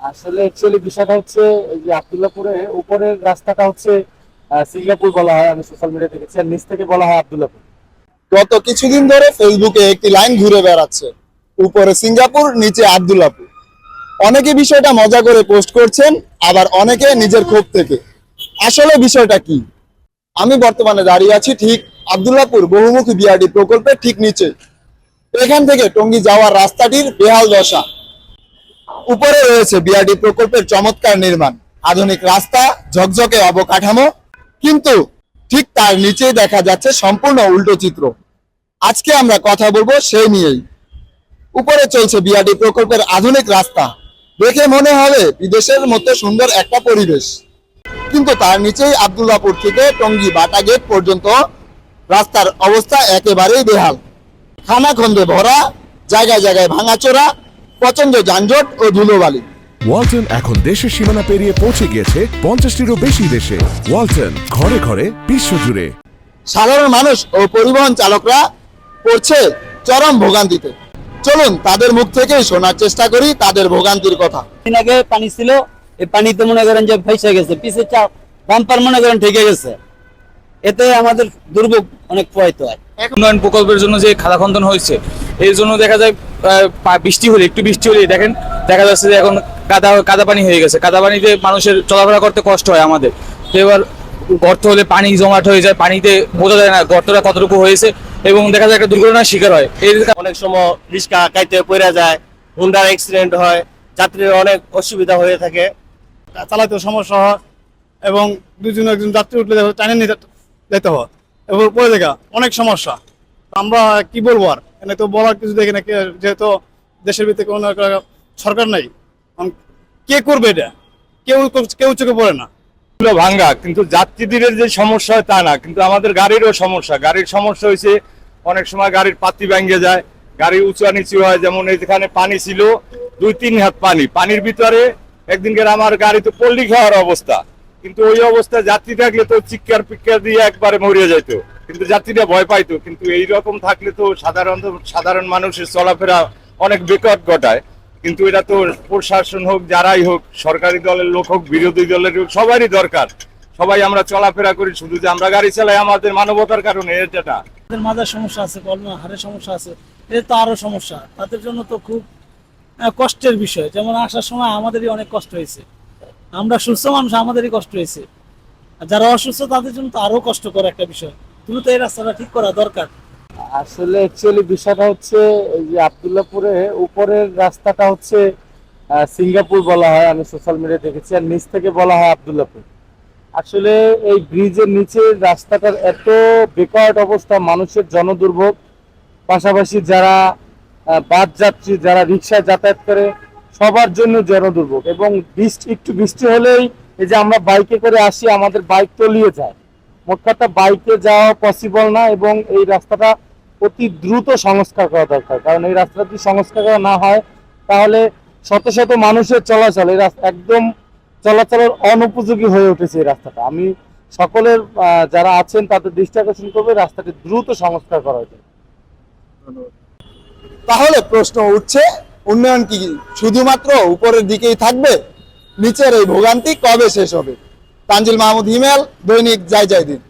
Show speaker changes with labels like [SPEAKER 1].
[SPEAKER 1] আসলে অ্যাকচুয়ালি বিষয়টা হচ্ছে যে আবদুল্লাপুরে উপরের রাস্তাটা হচ্ছে সিঙ্গাপুর বলা হয়, আমি সোশ্যাল মিডিয়া দেখেছি, আর নিচ থেকে বলা হয় আবদুল্লাপুর।
[SPEAKER 2] গত কিছুদিন ধরে ফেসবুকে একটি লাইন ঘুরে বেড়াচ্ছে। উপরে সিঙ্গাপুর, নিচে আব্দুল্লাপুর। অনেকে বিষয়টা মজা করে পোস্ট করছেন, আবার অনেকে নিজের ক্ষোভ থেকে। আসলে বিষয়টা কি? আমি বর্তমানে দাঁড়িয়ে আছি ঠিক আব্দুল্লাপুর বহুমুখী বিআরডি প্রকল্পের ঠিক নিচে। এখান থেকে টঙ্গী যাওয়ার রাস্তাটির বেহাল দশা। উপরে রয়েছে বিআরডি প্রকল্পের চমৎকার নির্মাণ। আধুনিক রাস্তা, ঝকঝকে অবকাঠামো, কিন্তু ঠিক তার নিচেই দেখা যাচ্ছে সম্পূর্ণ উল্টো চিত্র। আজকে আমরা কথা বলব সেই নিয়েই। উপরে চলছে বিআরডি প্রকল্পের আধুনিক রাস্তা। দেখে মনে হবে বিদেশের মতো সুন্দর একটা পরিবেশ। কিন্তু তার নিচেই আবদুল্লাপুর থেকে টঙ্গী বাটা গেট পর্যন্ত রাস্তার অবস্থা একেবারেই বেহাল। খানাখন্দে ভরা, জায়গায় জায়গায় ভাঙাচোরা প্রচণ্ড যানজট ও ধুলোবালি।
[SPEAKER 3] ওয়ালটন এখন দেশের সীমানা পেরিয়ে পৌঁছে গিয়েছে পঞ্চাশটিরও বেশি দেশে। ওয়ালটন ঘরে ঘরে বিশ্বজুড়ে।
[SPEAKER 2] সাধারণ মানুষ ও পরিবহন চালকরা পড়ছে চরম ভোগান্তিতে। চলুন তাদের মুখ থেকেই শোনার চেষ্টা করি তাদের ভোগান্তির কথা।
[SPEAKER 4] দিন আগে পানি ছিল এই পানিতে মনে করেন যে ভেসে গেছে পিছের চা বাম্পার মনে করেন ঠেকে গেছে। এতে আমাদের দুর্ভোগ অনেক প্রভাবিত হয়।
[SPEAKER 5] উন্নয়ন প্রকল্পের জন্য যে খাদাখন্দন হয়েছে এই জন্য দেখা যায় পা- বৃষ্টি হলে একটু বৃষ্টি হলে দেখেন দেখা যাচ্ছে যে এখন কাদা কাদা পানি হয়ে গেছে। কাদা পানিতে মানুষের চলাফেরা করতে কষ্ট হয় আমাদের। তো এবার গর্ত হলে পানি জমাট হয়ে যায় পানিতে বোঝা যায় না গর্তটা কতটুকু হয়েছে এবং দেখা যায় একটা দুর্ঘটনার শিকার হয়। এই
[SPEAKER 6] অনেক সময় রিক্সা কাইতে পড়ে যায় হুন্ডার অ্যাক্সিডেন্ট হয় যাত্রীর অনেক অসুবিধা হয়ে থাকে।
[SPEAKER 7] চালাতে সমস্যা হয় এবং দুজন একজন যাত্রী উঠলে দেখো টানে নিয়ে যেতে হয়। এবং পরে দেখা, অনেক সমস্যা। আমরা কি বলব আর? এখানে তো বলার কিছু দেখি না যেহেতু দেশের ভিতরে কোনো সরকার নাই কে করবে এটা? কেউ কেউ চোখে পড়ে না।
[SPEAKER 8] ভাঙ্গা, কিন্তু যাত্রীদের যে সমস্যা হয় তা না, কিন্তু আমাদের গাড়িরও সমস্যা। গাড়ির সমস্যা হয়েছে, অনেক সময় গাড়ির পাতি ভেঙে যায়, গাড়ি উঁচু নিচু হয়, যেমন এইখানে পানি ছিল দুই তিন হাত পানি। পানির ভিতরে একদিনকে আমার গাড়ি তো পল্লি খাওয়ার অবস্থা। কিন্তু ওই অবস্থায় যাত্রী থাকলে তো চিৎকার পিৎকার দিয়ে একবারে মরিয়া যাইতো। কিন্তু যাত্রীরা ভয় পাইতো, কিন্তু এই রকম থাকলে তো সাধারণত সাধারণ মানুষের চলাফেরা অনেক বিকট ঘটায়। কিন্তু এটা তো প্রশাসন হোক, যারাই হোক, সরকারি দলের লোক হোক, বিরোধী দলের হোক সবারই দরকার। সবাই আমরা চলাফেরা করি, শুধু যে আমরা গাড়ি চালাই আমাদের মানবতার কারণে, এটা
[SPEAKER 9] তাদের সমস্যা আছে, কর্ম হাড়ের সমস্যা আছে এটা তো আরও সমস্যা। তাদের জন্য তো খুব কষ্টের বিষয়। যেমন আসার সময় আমাদেরই অনেক কষ্ট হয়েছে। আমরা সুস্থ মানুষ, আমাদেরই কষ্ট হয়েছে। আর যারা অসুস্থ, তাদের জন্য তো আরও কষ্টকর একটা বিষয়। দ্রুত এই রাস্তাটা ঠিক করা দরকার।
[SPEAKER 1] আসলে অ্যাকচুয়ালি বিষয়টা হচ্ছে যে আবদুল্লাপুরে উপরের রাস্তাটা হচ্ছে সিঙ্গাপুর বলা হয়, আমি সোশ্যাল মিডিয়া দেখেছি, আর নিচ থেকে বলা হয় আবদুল্লাপুর। আসলে এই ব্রিজের নিচের রাস্তাটার এত বেকার অবস্থা, মানুষের জনদুর্ভোগ। পাশাপাশি যারা বাস যাত্রী, যারা রিক্সায় যাতায়াত করে সবার জন্য জনদুর্ভোগ এবং বৃষ্টি, একটু বৃষ্টি হলেই এই যে আমরা বাইকে করে আসি, আমাদের বাইক তলিয়ে যায়। মোট কথা বাইকে যাওয়া পসিবল না এবং এই রাস্তাটা অতি দ্রুত সংস্কার করা দরকার। কারণ এই রাস্তাটা যদি সংস্কার করা না হয়, তাহলে শত শত মানুষের চলাচল, এই রাস্তা একদম চলাচলের অনুপযোগী হয়ে উঠেছে এই রাস্তাটা। আমি সকলের যারা আছেন, তাদের দৃষ্টি আকর্ষণ করবে রাস্তাটি দ্রুত সংস্কার করা উচিত
[SPEAKER 2] তাহলে প্রশ্ন উঠছে উন্নয়ন কি? শুধুমাত্র উপরের দিকেই থাকবে? নিচের এই ভোগান্তি কবে শেষ হবে? তানজিল মাহমুদ হিমেল দৈনিক যাই যাই দিন।